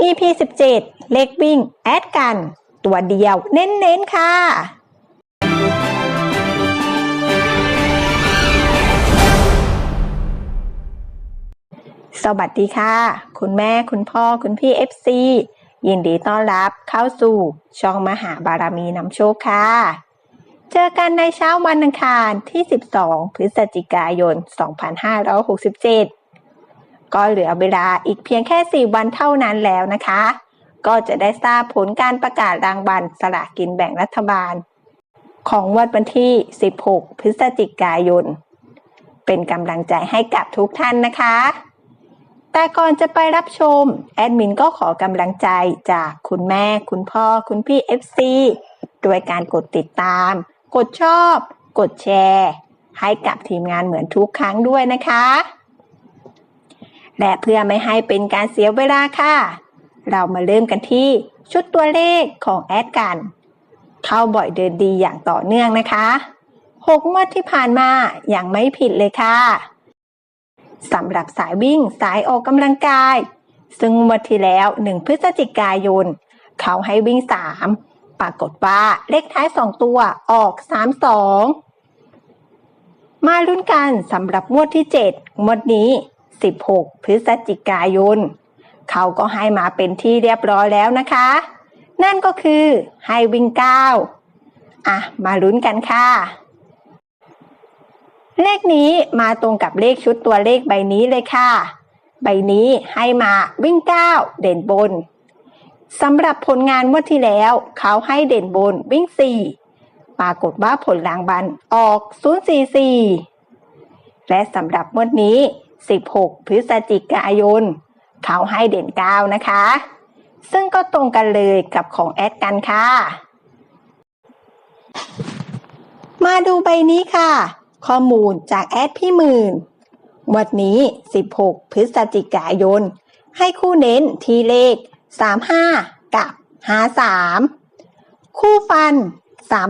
EP 17 เลขวิ่ง แอดกัน ตัวเดียว เน้น ๆ ค่ะสวัสดีค่ะ คุณแม่คุณพ่อคุณพี่ FC ยินดีต้อนรับเข้าสู่ช่องมหาบารมีนำโชคค่ะ เจอกันในเช้าวันอังคารที่ 12 พฤศจิกายน 2567 ก็เหลือเวลาอีกเพียงแค่ 4 วันเท่านั้นแล้วนะคะ ก็จะได้ทราบผลการประกาศรางวัลสลากกินแบ่งรัฐบาล ของวันวันที่ 16 พฤศจิกายน เป็นกำลังใจให้กับทุกท่านนะคะ แต่ก่อนจะไปรับชม แอดมินก็ขอกำลังใจจากคุณแม่ คุณพ่อ คุณพี่ FC ด้วยการกดติดตาม กดชอบ กดแชร์ ให้กับทีมงานเหมือนทุกครั้งด้วยนะคะ และเพื่อไม่ให้เป็นการเสียเวลาค่ะ เรามาเริ่มกันที่ชุดตัวเลขของแอดกัน เข้าบ่อยเดินดีอย่างต่อเนื่องนะคะหกงวดที่ผ่านมาอย่างไม่ผิดเลยค่ะสำหรับสายวิ่งสายออกกำลังกาย ซึ่งงวันที่แล้ว 1 พฤศจิกายน เขาให้วิ่ง 3 ปรากฏว่าเลขท้าย 2 ตัวออก 3 2 มาลุ้นกันสำหรับงวดที่ 7 งวดนี้ 16 พฤศจิกายน เขาก็ให้มาเป็นที่เรียบร้อยแล้วนะคะ นั่นก็คือให้วิ่ง9อะ มาลุ้นกันค่ะ เลขนี้มาตรงกับเลขชุดตัวเลขใบนี้เลยค่ะ ใบนี้ให้มาวิ่ง 9 เด่นบนสำหรับผลงานงวดที่แล้ว เขาให้เด่นบนวิ่ง 4 ปรากฏว่าผลรางบัลออก 044 และสำหรับงวดนี้ 16 พฤศจิกายน เขาให้เด่น 9 นะคะ ซึ่งก็ตรงกันเลยกับของแอดกันค่ะ มาดูใบนี้ค่ะ ข้อมูลจากแอดพี่หมื่น วันนี้ 16 พฤศจิกายน ให้คู่เน้นที่เลข 35 กับ 53 คู่ฟัน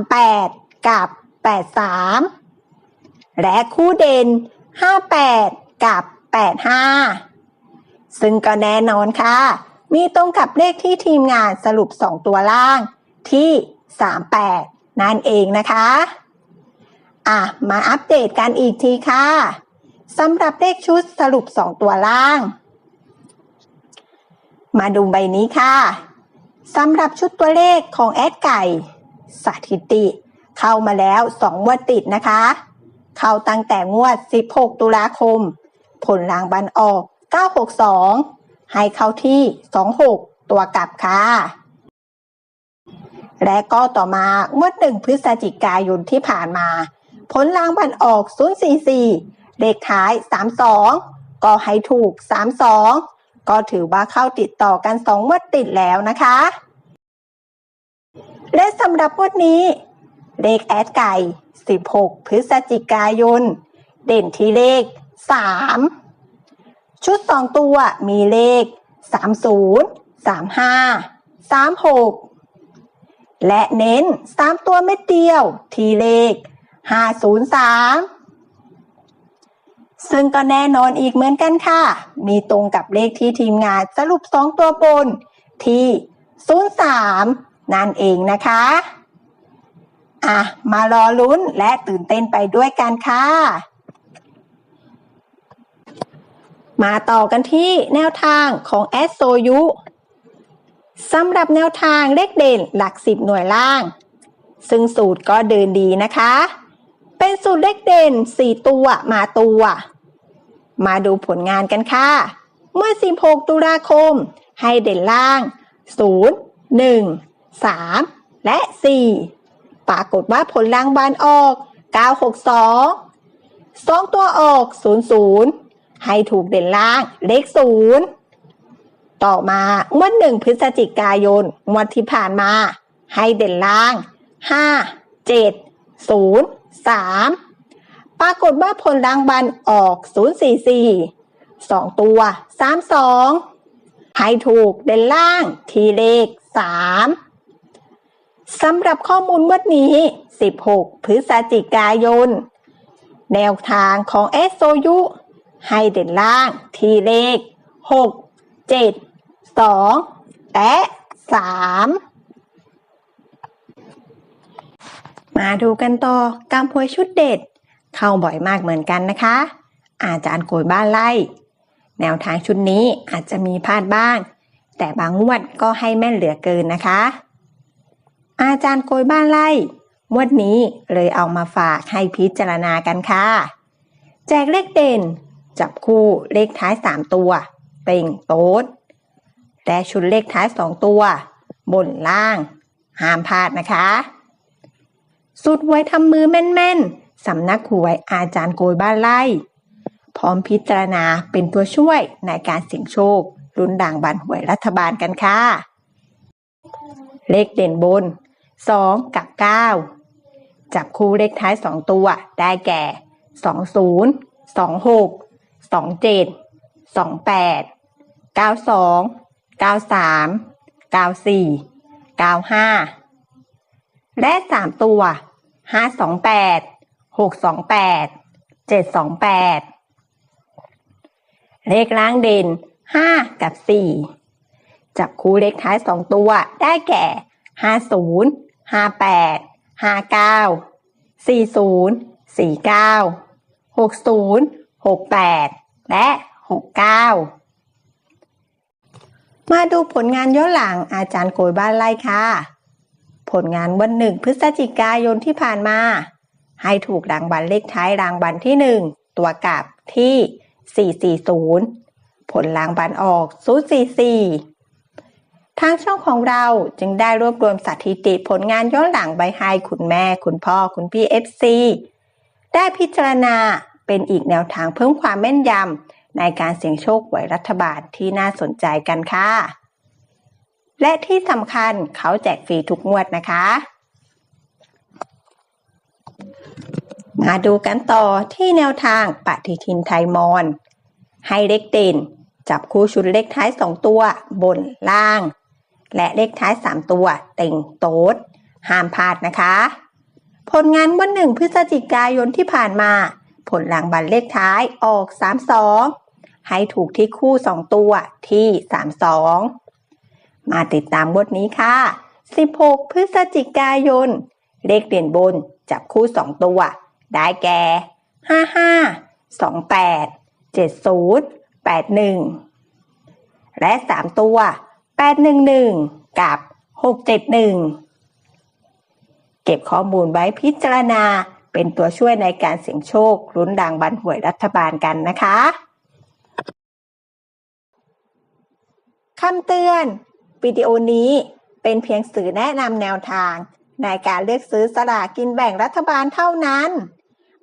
38 กับ 83 และคู่เด่น 58 กับ 85 ซึ่งก็แน่นอนค่ะ มีตรงกับเลขที่ทีมงานสรุป 2 ตัวล่างที่ 38 นั่นเองนะคะ อะ มาอัปเดตกันอีกทีค่ะสำหรับเลขชุดสรุป 2 ตัวล่าง มาดูใบนี้ค่ะสำหรับชุดตัวเลขของแอดไก่ สถิติ เข้ามาแล้ว 2 งวดติดนะคะ เข้าตั้งแต่งวด 16 ตุลาคม ผลรางบัลออก 962 ให้เข้าที่ 26 ตัวกลับค่ะ และก็ต่อมางวดหนึ่งพฤศจิกายนที่ผ่านมา ผลรางวัลออก 044 เลขท้าย 32 ก็ให้ถูก 32 ก็ถือว่าเข้าติดต่อกัน2งวดติดแล้วนะคะ และสำหรับงวดนี้ เลขแอดไก่ 16 พฤศจิกายน เด่นที่เลข 3ชุด2ตัวมีเลข30 35 36และเน้น3ตัวเม็ดเดียวทีเลข503ซึ่งก็แน่นอนอีกเหมือนกันค่ะ มีตรงกับเลขที่ทีมงานสรุป2ตัวบนที่ 03 นั่นเองนะคะ อะ มารอลุ้นและตื่นเต้นไปด้วยกันค่ะ มาต่อกันที่แนวทางของแอสโซยุสำหรับแนวทางเลขเด่นหลักสิบหน่วยล่าง ซึ่งสูตรก็เดินดีนะคะ เป็นสูตรเลขเด่น 4 ตัวมาตัว มาดูผลงานกันค่ะ เมื่อ 16 ตุลาคม ให้เด่นล่าง 0 1 3 และ 4 ปรากฏว่าผลรางวัลออก 962 2 ตัวออก 00 ให้ถูกเด่นล่าง เลข0ต่อมางวดหนึ่งพฤศจิกายนงวดที่ผ่านมา ให้เด่นล่าง5 7 0 3ปรากฏว่าผลรางวัลออก 044 2 ตัว 32 ให้ถูกเด่นล่างทีเลข 3สำหรับข้อมูลวันนี้ 16 พฤศจิกายน แนวทางของเอสโซยุ ให้เด่นล่างทีเลข 6 7สองและสามมาดูกันต่อกำพวยชุดเด็ด เข้าบ่อยมากเหมือนกันนะคะ อาจารย์โกยบ้านไล่ แนวทางชุดนี้อาจจะมีพลาดบ้าง แต่บางงวดก็ให้แม่นเหลือเกินนะคะ อาจารย์โกยบ้านไล่งวดนี้เลยเอามาฝากให้พิจารณากันค่ะ แจกเลขเด่น จับคู่เลขท้าย 3 ตัว เต่งโต๊ดและชุดเลขท้าย 2 ตัว บนล่าง ห้ามพลาดนะคะ สุดหวยทำมือแม่นๆ สำนักหวยอาจารย์โกยบ้านไล่ พร้อมพิจารณาเป็นตัวช่วยในการเสี่ยงโชคลุ้นด่างบันหวยรัฐบาลกันค่ะ เลขเด่นบน 2 กับ 9 จับคู่เลขท้าย 2 ตัวได้แก่ 20 26 สองเจ็ดสองแปดเก้าสองเก้าสามเก้าสี่เก้าห้าและสามตัวห้าสองแปดหกสองแปดเจ็ดสองแปดเลขล่างเด่นห้ากับสี่จับคู่เลขท้ายสองตัวได้แก่ห้าศูนย์ห้าแปดห้าเก้าสี่ศูนย์สี่เก้าหกศูนย์ 68 และ 69 มาดูผลงานย้อนหลังอาจารย์โกยบ้านไล่ค่ะ ผลงานวันหนึ่งพฤศจิกายนที่ผ่านมา ให้ถูกรางวัลเลขท้ายรางวัลที่ 1 ตัวกลับที่ 440 ผลรางวัลออก 044ทางช่องของเราจึงได้รวบรวมสถิติผลงานย้อนหลังใบให้คุณแม่ คุณพ่อ คุณพี่ FC ได้พิจารณา เป็นอีกแนวทางเพิ่มความแม่นยำในการเสี่ยงโชคหวยรัฐบาลที่น่าสนใจกันค่ะ และที่สำคัญเขาแจกฟรีทุกงวดนะคะ มาดูกันต่อที่แนวทางปฏิทินไทยมอน ให้เลขเด่นจับคู่ชุดเลขท้าย 2 ตัวบนล่าง และเลขท้าย 3 ตัวเต่งโต๊ดห้ามพลาดนะคะ ผลงานวันหนึ่งพฤศจิกายนที่ผ่านมา ผลรางวัลเลขท้ายออก 32 ให้ถูกที่คู่ 2 ตัวที่ 32 มาติดตามบทนี้ค่ะ 16 พฤศจิกายน เลขเด่นบนจับคู่ 2 ตัว ได้แก่ 55 28 70 81 และ 3 ตัว 811 กับ 671 เก็บข้อมูลไว้พิจารณา เป็นตัวช่วยในการเสี่ยงโชคลุ้นดังบันหวยรัฐบาลกันนะคะคำเตือน วิดีโอนี้เป็นเพียงสื่อแนะนำแนวทาง ในการเลือกซื้อสลากกินแบ่งรัฐบาลเท่านั้น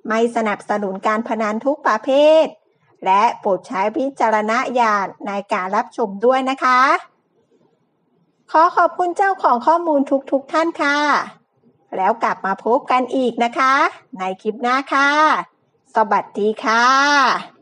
ไม่สนับสนุนการพนันทุกประเภท และโปรดใช้วิจารณญาณในการรับชมด้วยนะคะ ขอขอบคุณเจ้าของข้อมูลทุกๆทท่านค่ะ แล้วกลับมาพบกันอีกนะคะ ในคลิปหน้าค่ะ สวัสดีค่ะ